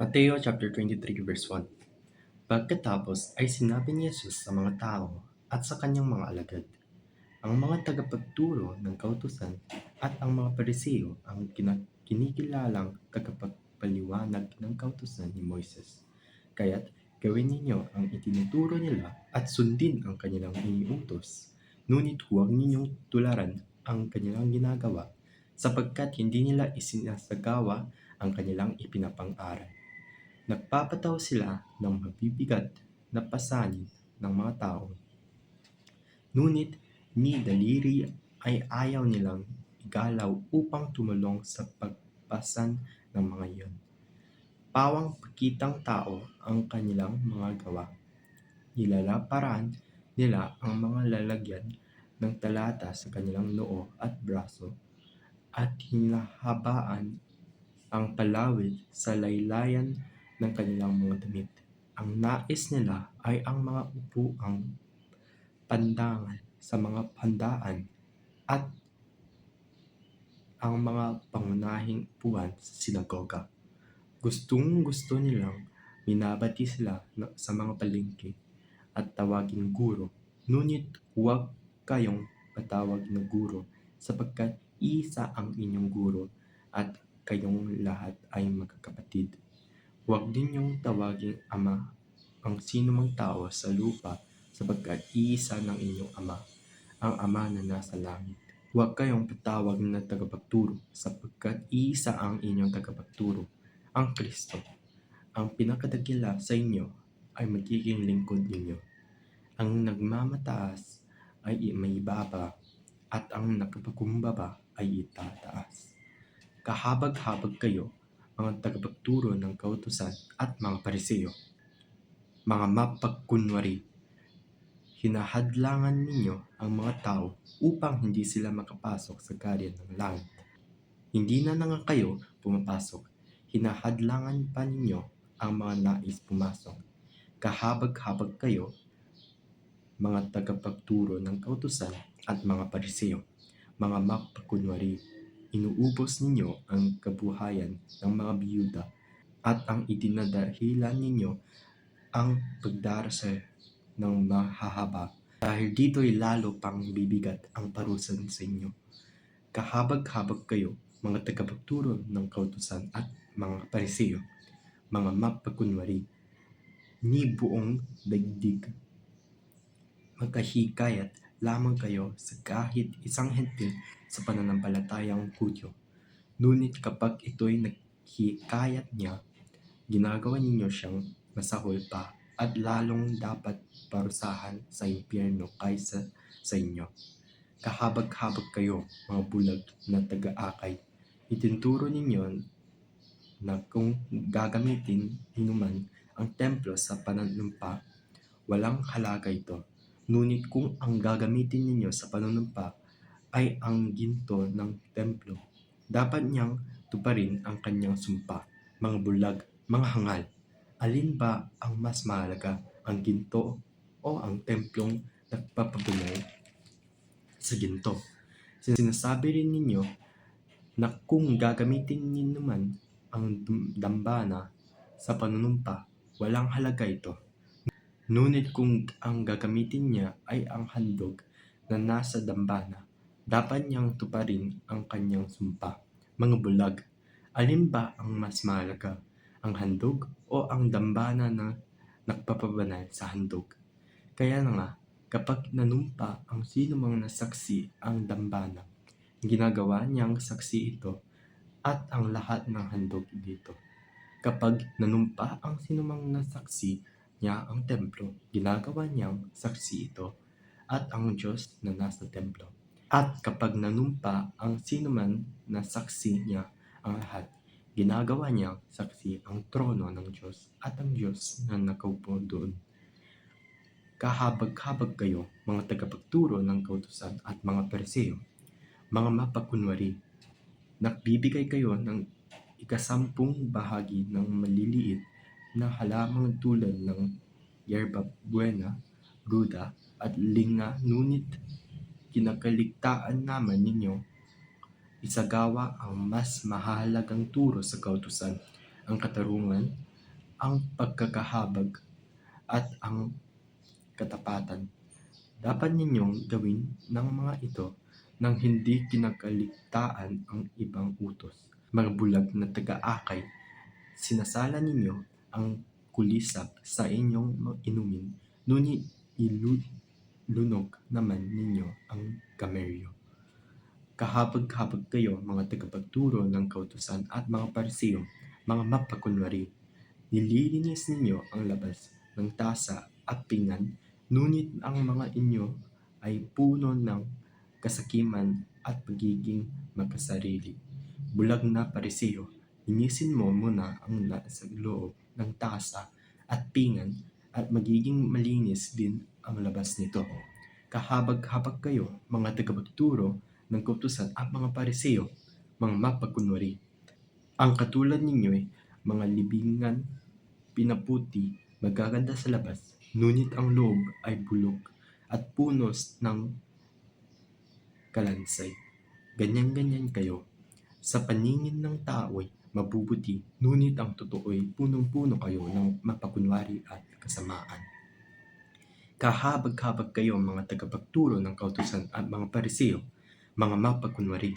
Mateo chapter 23 verse 1 Pagkatapos ay sinabi ni Jesus sa mga tao at sa kanyang mga alagad, ang mga tagapagturo ng kautusan at ang mga pariseo ang kinikilalang tagapagpaliwanag ng kautusan ni Moises. Kaya't gawin ninyo ang itinuturo nila at sundin ang kanilang iniutos. Ngunit huwag ninyong tularan ang kanilang ginagawa sapagkat hindi nila isinasagawa ang kanilang ipinapang-aral. Nagpapataw sila ng mabibigat na pasanin ng mga tao. Ngunit ni daliri ay ayaw nilang igalaw upang tumulong sa pagpasan ng mga iyon. Pawang pakitang tao ang kanilang mga gawa. Nilalaparan nila ang mga lalagyan ng talata sa kanilang noo at braso at hinahabaan ang palawit sa laylayan ng kanilang mga damit. Ang nais nila ay ang mga upuang pandangan sa mga handaan at ang mga pangunahing upuan sa sinagoga. Gustong gusto nilang minabati sila sa mga palengke at tawaging guro. Ngunit huwag kayong patawag na guro sapagkat isa ang inyong guro at kayong lahat ay magkakapatid. Huwag din niyong tawaging ama ang sinumang tao sa lupa sapagkat iisa ng inyong ama, ang ama na nasa langit. Huwag kayong patawag na tagapagturo sapagkat iisa ang inyong tagapagturo, ang Kristo. Ang pinakadakila sa inyo ay magiging lingkod ninyo. Ang nagmamataas ay may baba at ang nagpapakumbaba ay itataas. Kahabag-habag kayo, mga tagapagturo ng kautusan at mga pariseo. Mga mapagkunwari, hinahadlangan ninyo ang mga tao upang hindi sila makapasok sa karyan ng langit. Hindi na nga kayo pumapasok, hinahadlangan pa ninyo ang mga nais pumasok. Kahabag-habag kayo, mga tagapagturo ng kautusan at mga pariseo, mga mapagkunwari, inuubos ninyo ang kabuhayan ng mga biyuda at ang itinadahilan ninyo ang pagdarasal ng mahahaba dahil dito'y lalo pang bibigat ang parusan sa inyo. Kahabag-habag kayo, mga tagapagturo ng kautusan at mga pariseo, mga mapagkunwari, ni buong daigdig. Magkahikayat lamang kayo sa kahit isang hentil sa pananampalatayang Hudyo. Ngunit kapag ito'y naghikayat niya, ginagawa ninyo siyang masahol pa at lalong dapat parusahan sa impyerno kaysa sa inyo. Kahabag-habag kayo, mga bulag na taga-akay. Itinturo ninyo na kung gagamitin inuman ang templo sa pananumpa, walang halaga ito. Ngunit kung ang gagamitin ninyo sa panunumpa ay ang ginto ng templo, dapat niyang tuparin ang kanyang sumpa. Mga bulag, mga hangal, alin ba ang mas mahalaga, ang ginto o ang templong nagpapabunay sa ginto? Sinasabi rin ninyo na kung gagamitin ninyo man ang dambana sa panunumpa, walang halaga ito. Ngunit kung ang gagamitin niya ay ang handog na nasa dambana, dapat niyang tuparin ang kanyang sumpa. Mga bulag, alin ba ang mas mahalaga? Ang handog o ang dambana na nagpapabanal sa handog? Kaya na nga, kapag nanumpa ang sino mang nasaksi ang dambana, ginagawa niyang saksi ito at ang lahat ng handog dito. Kapag nanumpa ang sinumang nasaksi niya ang templo, ginagawa niyang saksi ito at ang Diyos na nasa templo. At kapag nanumpa ang sinuman na saksi niya ang lahat, ginagawa niyang saksi ang trono ng Diyos at ang Diyos na nakaupo doon. Kahabag-habag kayo, mga tagapagturo ng kautusan at mga pariseo, mga mapagkunwari, nagbibigay kayo ng ikasampung bahagi ng maliliit na halamang tulad ng yerba buena, ruda, at linga ngunit kinakaligtaan naman ninyo isagawa ang mas mahalagang turo sa kautusan, ang katarungan, ang pagkakahabag at ang katapatan. Dapat ninyong gawin ng mga ito nang hindi kinakaligtaan ang ibang utos. Mga na taga-akay, sinasala ninyo ang kulisap sa inyong inumin, ngunit ilunog naman ninyo ang gameryo. Kahabag-habag kayo mga tagapagturo ng kautusan at mga parisiyo, mga mapakunwari. Nililinis ninyo ang labas ng tasa at pinggan, ngunit ang mga inyo ay puno ng kasakiman at pagiging magkasarili. Bulag na parisiyo, linisin mo muna ang nasa loob ng tasa at pinggan at magiging malinis din ang labas nito. Kahabag-habag kayo, mga tagapagturo ng kautusan at mga parisiyo, mga mapagkunwari. Ang katulad ninyo ay mga libingan, pinaputi, magaganda sa labas, ngunit ang loob ay bulok at punos ng kalansay. Ganyan-ganyan kayo. Sa paningin ng tao ay mabubuti, ngunit ang totoo ay punong-puno kayo ng mapakunwari at kasamaan. Kahabag-habag kayo mga tagapagturo ng kautusan at mga parisiyo, mga mapagkunwari.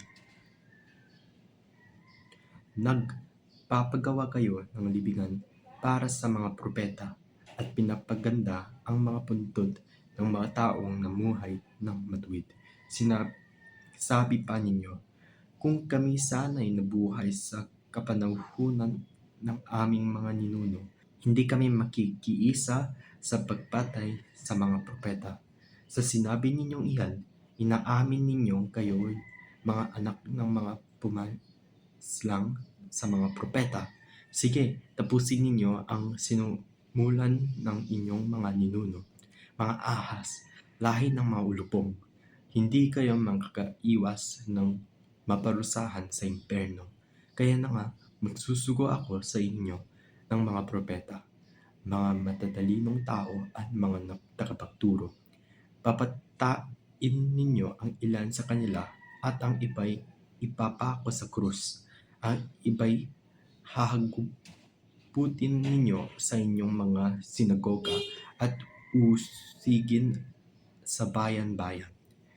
Nagpapagawa kayo ng libingan para sa mga propeta at pinapaganda ang mga puntod ng mga taong namuhay ng matuwid. Sinabi, pa ninyo, kung kami sana'y nabuhay sa kapanahunan ng aming mga ninuno, hindi kami makikiisa sa pagpatay sa mga propeta. Sa sinabi ninyong iyan, inaamin ninyong kayo ay mga anak ng mga pumaslang sa mga propeta. Sige, tapusin ninyo ang sinumulan ng inyong mga ninuno, mga ahas, lahi ng mga ulupong. Hindi kayo makakaiwas ng maparusahan sa imperno. Kaya na nga, magsusugo ako sa inyo ng mga propeta, mga matatalinong tao at mga tagapagturo. Papatain ninyo ang ilan sa kanila at ang iba'y ipapako sa krus. Ang iba'y hahaguputin ninyo sa inyong mga sinagoga at usigin sa bayan-bayan.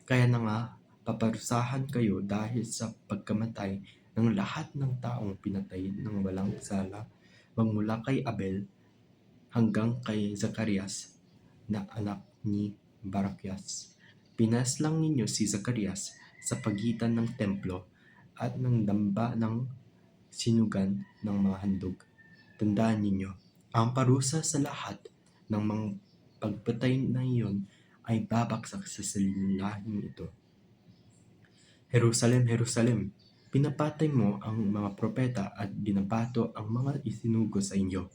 Kaya na nga, paparusahan kayo dahil sa pagkamatay ng lahat ng taong pinatay ng walang sala magmula kay Abel hanggang kay Zacarias na anak ni Barakias. Pinaslang ninyo si Zacarias sa pagitan ng templo at ng damba ng sinugan ng mga handog. Tandaan ninyo, ang parusa sa lahat ng mga pagpatay na iyon ay babaksak sa salilahing ito. Jerusalem, Jerusalem, pinapatay mo ang mga propeta at binabato ang mga isinugo sa inyo.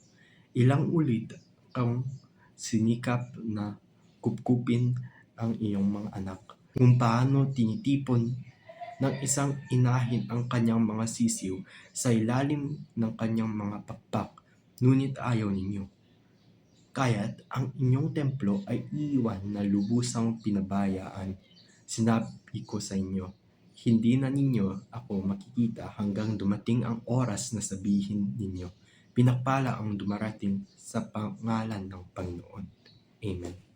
Ilang ulit kang sinikap na kupkupin ang iyong mga anak. Kung paano tinitipon ng isang inahin ang kanyang mga sisiw sa ilalim ng kanyang mga pakpak, ngunit ayaw ninyo. Kaya't ang inyong templo ay iiwan na lubusang pinabayaan. Sinabi ko sa inyo, hindi na ninyo ako makikita hanggang dumating ang oras na sabihin ninyo, pinakpala ang dumarating sa pangalan ng Panginoon. Amen.